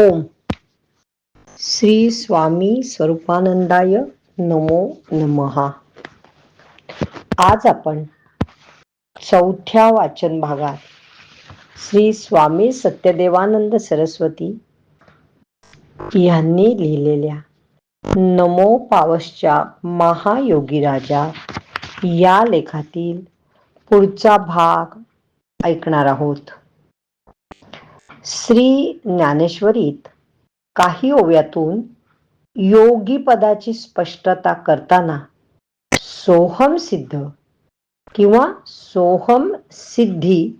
ओम. श्री स्वामी स्वरूपानंदाय नमो नमहा आज आपण चौथ्या वाचन भागात श्री स्वामी सत्यदेवानंद सरस्वती यांनी लिहिलेल्या नमो पावसच्या महायोगी राजा या लेखातील पुढचा भाग ऐकणार आहोत. श्री ज्ञानेश्वरीत काही ओव्यातून योगी पदाची स्पष्टता करताना सोहम सिद्ध किंवा सोहम सिद्धी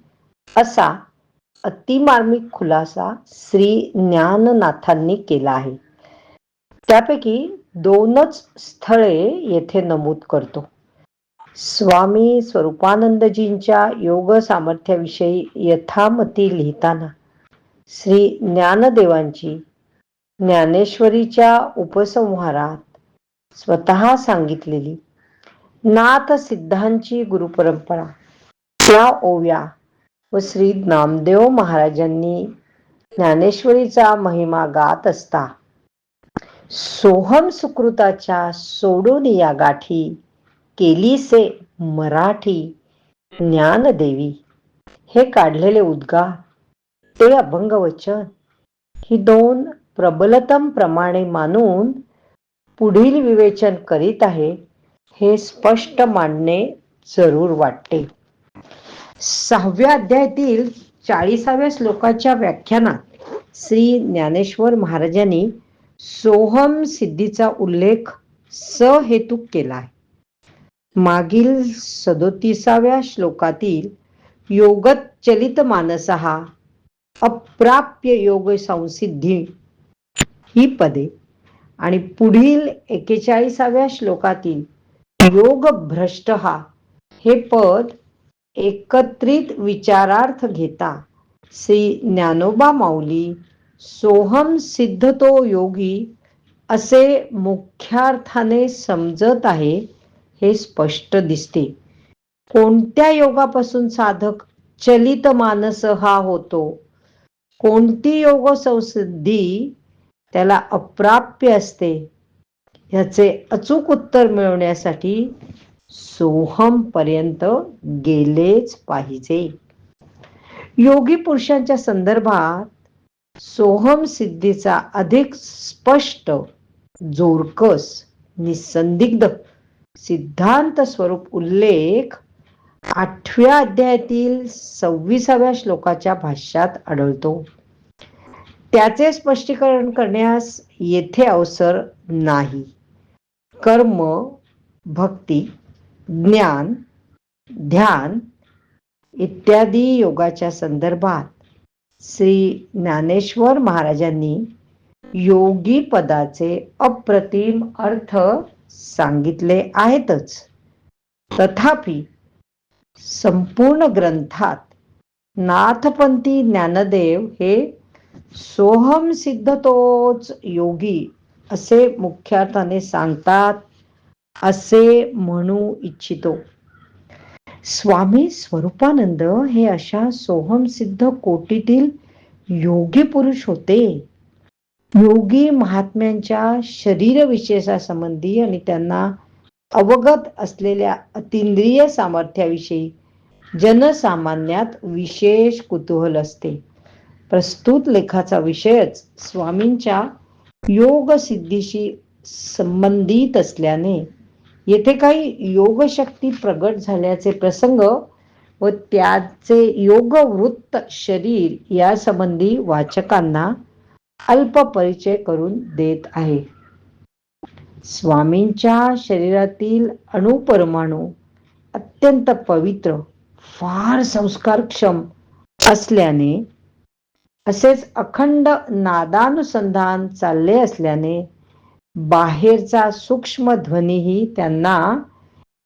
असा अतिमार्मिक खुलासा श्री ज्ञाननाथांनी केला आहे. त्यापैकी दोनच स्थळे येथे नमूद करतो. स्वामी स्वरूपानंदजींच्या योग सामर्थ्याविषयी यथामती लिहिताना श्री ज्ञानदेवांची ज्ञानेश्वरीच्या उपसंहारात स्वतः सांगितलेली नाथ सिद्धांची गुरुपरंपरा. त्या ओव्या व श्री नामदेव महाराजांनी ज्ञानेश्वरीचा महिमा गात असता. सोहम सुकृताच्या सोडून या गाठी केलीसे मराठी ज्ञानदेवी. हे काढलेले उद्गार ते अभंग वचन ही दोन प्रबलतम प्रमाणे मानून पुढील विवेचन करीत आहे हे स्पष्ट मांडणे जरूर वाटते. सहाव्या अध्यायातील चाळीसाव्या श्लोकाच्या व्याख्यानात श्री ज्ञानेश्वर महाराजांनी सोहम सिद्धीचा उल्लेख सहेतुक केला आहे. मागील सदोतीसाव्या श्लोकातील योगत चलित मानस हा अप्राप्य योग संसिद्धी ही पदे. आणि पुढील एकेचाळीसाव्या श्लोकातील योग भ्रष्ट हा हे पद एकत्रित विचारार्थ घेता श्री ज्ञानोबा माऊली सोहम सिद्ध तो योगी असे मुख्यार्थाने समजत आहे हे स्पष्ट दिसते. कोणत्या योगापासून साधक चलित मानस हा होतो? कोणती योग संसिद्धी त्याला अप्राप्य असते याचे अचूक उत्तर मिळवण्यासाठी सोहम पर्यंत गेलेच पाहिजे. योगी पुरुषांच्या संदर्भात सोहम सिद्धीचा अधिक स्पष्ट जोरकस निसंदिग्ध सिद्धांत स्वरूप उल्लेख आठव्या अध्यायातील सव्वीसाव्या श्लोकाच्या भाष्यात आढळतो. त्याचे स्पष्टीकरण करण्यास येथे अवसर नाही. कर्म भक्ती ज्ञान ध्यान इत्यादी योगाच्या संदर्भात श्री ज्ञानेश्वर महाराजांनी योगी पदाचे अप्रतिम अर्थ सांगितले आहेतच. तथापि संपूर्ण ग्रंथात नाथपंथी ज्ञानदेव हे सोहम सिद्ध तोच योगी असे मुख्यार्थाने सांगतात असे म्हणू इच्छितो. स्वामी स्वरूपानंद हे अशा सोहम सिद्ध कोटीतील योगी पुरुष होते. योगी महात्म्यांच्या शरीर विशेषासंबंधी आणि त्यांना अवगत असलेल्या अतिंद्रिय सामर्थ्याविषयी जनसामान्यात विशेष कुतूहल असते. प्रस्तुत लेखाचा विषयच स्वामींच्या योग सिद्धीशी संबंधित असल्याने येथे काही योगशक्ती प्रगट झाल्याचे प्रसंग व त्याचे योगवृत्त शरीर यासंबंधी वाचकांना अल्प परिचय करून देत आहे. स्वामींच्या शरीरातील अणुपरमाणू अत्यंत पवित्र फार संस्कारक्षम असल्याने असेच अखंड नादानुसंधान चालले असल्याने बाहेरचा सूक्ष्म ध्वनीही त्यांना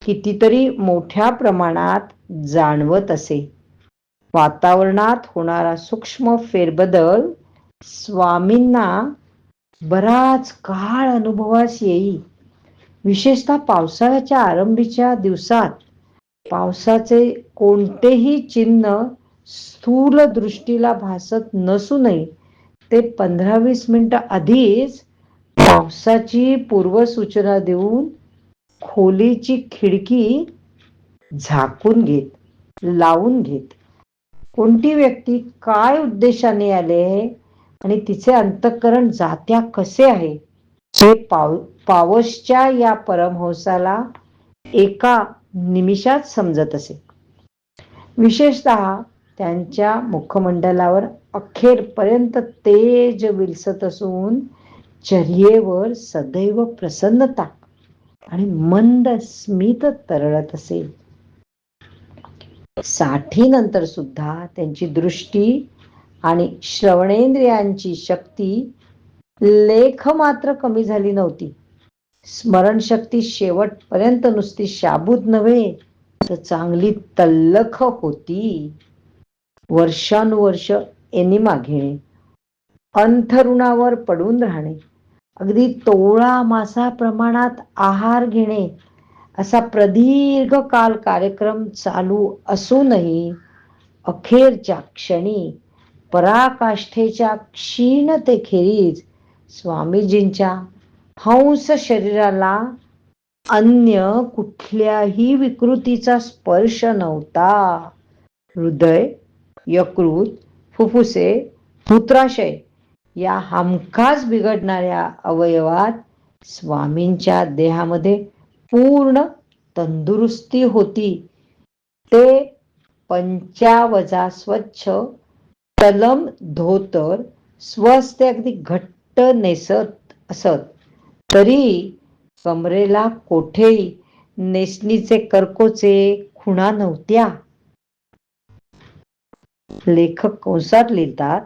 कितीतरी मोठ्या प्रमाणात जाणवत असे. वातावरणात होणारा सूक्ष्म फेरबदल स्वामींना बराच काळ अनुभवास येई. विशेषतः पावसाळ्याच्या आरंभीच्या दिवसात पावसाचे कोणतेही चिन्ह स्थूल दृष्टीला भासत नसूनही ते पंधरा वीस मिनटं आधीच पावसाची पूर्वसूचना देऊन खोलीची खिडकी झाकून घेत लावून घेत. कोणती व्यक्ती काय उद्देशाने आले? आणि तिचे अंतःकरण जात्या कसे आहे? हे पाव पावसच्या या परमहंसाला एका निमिषात समजत असे. विशेषतः त्यांच्या मुखमंडलावर अखेरपर्यंत तेज विलसत असून चर्येवर सदैव प्रसन्नता आणि मंद स्मित तरळत असेल साठी नंतर सुद्धा त्यांची दृष्टी आणि श्रवणेंद्रियांची शक्ती लेख मात्र कमी झाली नव्हती. स्मरणशक्ती शेवटपर्यंत नुसती शाबूत नव्हे तर चांगली तल्लख होती. वर्षानुवर्ष एनिमा घेणे अंथरुणावर पडून राहणे अगदी तोळा मासा प्रमाणात आहार घेणे असा प्रदीर्घ काल कार्यक्रम चालू असूनही अखेरच्या क्षणी पराकाष्ठेच्या क्षीणतेखेरीज स्वामीजींच्या हंस शरीराला अन्य कुठल्याही विकृतीचा स्पर्श नव्हता. हृदय यकृत फुफ्फुसे मूत्राशय या हमखास बिघडणाऱ्या अवयवात स्वामींच्या देहामध्ये पूर्ण तंदुरुस्ती होती. ते पंचावजा स्वच्छ तलम धोतर स्वस्त अगदी घट्ट नेसत असत. तरी कमरेला कोठेही नेसणीचे करकोचे खुणा नव्हत्या. लेखक कंसात लिहितात?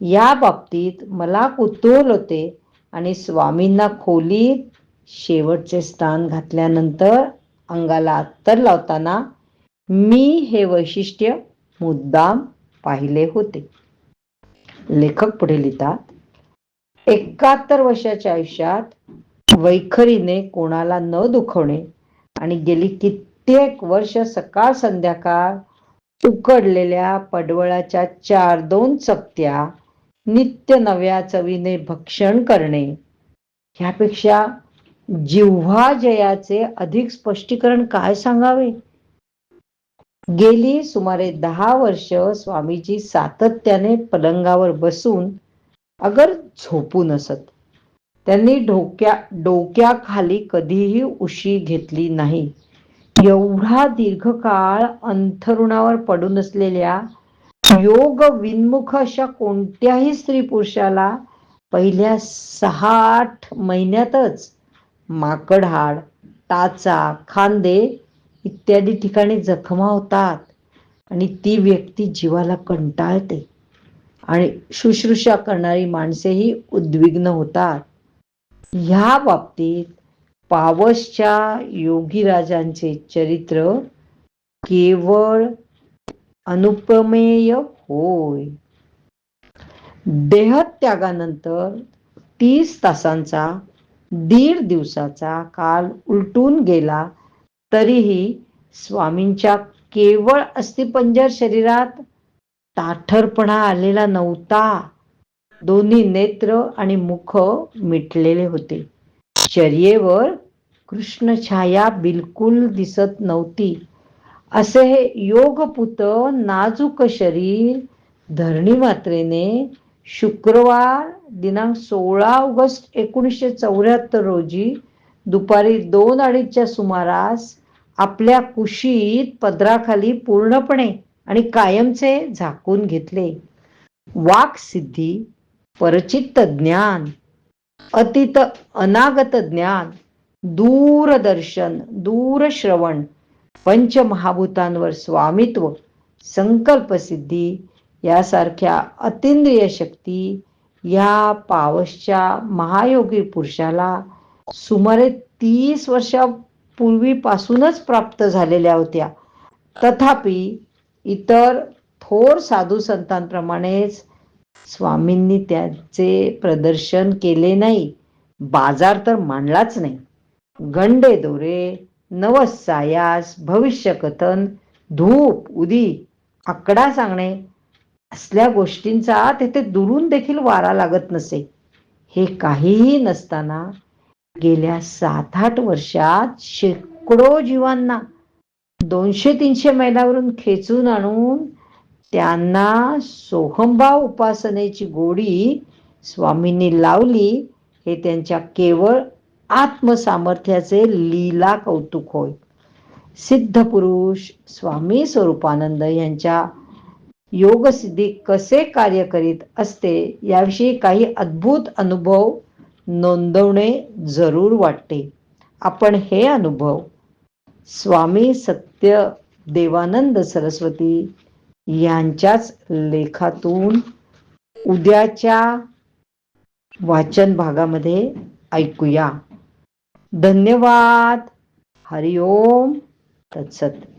या बाबतीत मला कुतूहल होते आणि स्वामींना खोलीत शेवटचे स्थान घातल्यानंतर अंगाला अत्तर लावताना मी हे वैशिष्ट्य मुद्दाम पाहिले होते. लेखक पुढे लिहितात एकाहत्तर वर्षाच्या आयुष्यात वैखरीने कोणाला न दुखवणे आणि गेली कित्येक वर्ष सकाळ संध्याकाळ उकडलेल्या पडवळाच्या चार दोन चकत्या नित्य नव्या चवीने भक्षण करणे ह्यापेक्षा जिव्हा जयाचे अधिक स्पष्टीकरण काय सांगावे? गेली सुमारे दहा वर्ष स्वामीजी सातत्याने पलंगावर बसून अगर झोपू नसत. त्यांनी डोक्या डोक्याखाली कधीही उशी घेतली नाही. एवढा दीर्घकाळ अंथरुणावर पडून असलेल्या योग विन्मुख अशा कोणत्याही स्त्री पुरुषाला पहिल्या सहा आठ महिन्यातच माकडहाड टाचा खांदे इत्यादी ठिकाणी जखमा होतात आणि ती व्यक्ती जीवाला कंटाळते. आणि शुश्रूषा करणारी माणसेही उद्विग्न होतात. ह्या बाबतीत पावसच्या योगीराजांचे चरित्र केवळ अनुपमेय होय. देहत्यागानंतर तीस तासांचा दीड दिवसाचा काल उलटून गेला तरीही स्वामींच्या केवळ अस्थिपंजर शरीरात ताठरपणा आलेला नव्हता. दोन्ही नेत्र आणि मुख मिटलेले होते. शर्येवर कृष्ण छाया बिलकुल दिसत नव्हती. असे हे योगपुत नाजूक शरीर धरणी मात्रेने शुक्रवार दिनांक सोळा ऑगस्ट एकोणीसशे चौऱ्याहत्तर रोजी दुपारी दोन अडीचच्या सुमारास आपल्या कुशीत पदराखाली पूर्णपणे आणि कायमचे झाकून घेतले. वाक सिद्धी परचित्त ज्ञान अतीत अनागत ज्ञान दूरदर्शन दूरश्रवण पंचमहाभूतांवर स्वामित्व संकल्पसिद्धी यासारख्या अतिंद्रिय शक्ती या पावसच्या महायोगी पुरुषाला सुमारे तीस वर्षा पूर्वीपासूनच प्राप्त झालेल्या होत्या. तथापि इतर थोर साधू संतांप्रमाणेच स्वामींनी त्याचे प्रदर्शन केले नाही. बाजार तर मांडलाच नाही. गंडे दोरे नवस सायास भविष्य कथन धूप उदी आकडा सांगणे असल्या गोष्टींचा तेथे दुरून देखील वारा लागत नसे. हे काहीही नसताना गेल्या सात आठ वर्षात शेकडो जीवांना दोनशे तीनशे मैलावरून खेचून आणून त्यांना सोहंबा उपासनेची गोडी स्वामींनी लावली हे त्यांच्या केवळ आत्मसामर्थ्याचे लीला कौतुक होय. सिद्ध पुरुष स्वामी स्वरूपानंद यांच्या योगसिद्धी कसे कार्य करीत असते याविषयी काही अद्भुत अनुभव नोंदवणे जरूर वाटते. आपण हे अनुभव स्वामी सत्य देवानंद सरस्वती यांच्याच लेखातून उद्याच्या वाचन भागामध्ये ऐकूया. धन्यवाद. हरिओम. तत्सत.